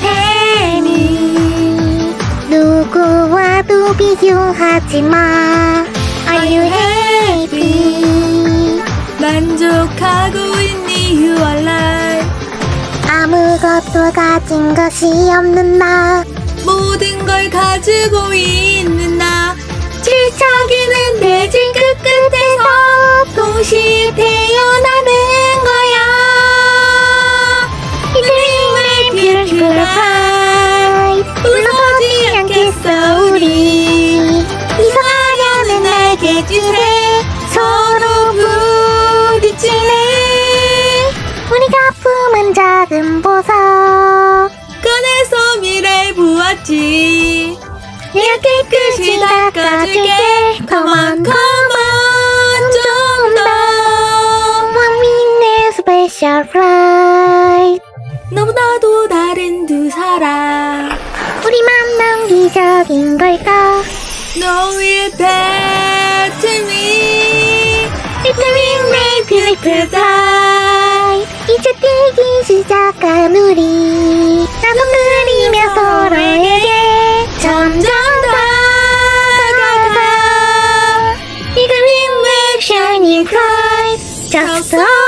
테니 누구와도 비교하지 마. Are you happy? 만족하고 있니 you are alive? 아무것도 가진 것이 없는 나. 모든 걸 가지고 있는 나. 질척이는 대지 끝 날개짓에 서로 부딪히네. 우리가 품은 작은 보석. 꺼내서 미래 보았지. 내가 깨끗이 닦아줄게. Come on, come on, 좀 더. 왕민의 스페셜 플라이트. 너무나도 다른 두 사람. 우리 만남 기적인 걸까? No will back to me. Victory may beautiful fly 이제 뛰기 시작한 우리 나도 그리며 서로에게 점점 다가가 이그 ring make shining bright Just so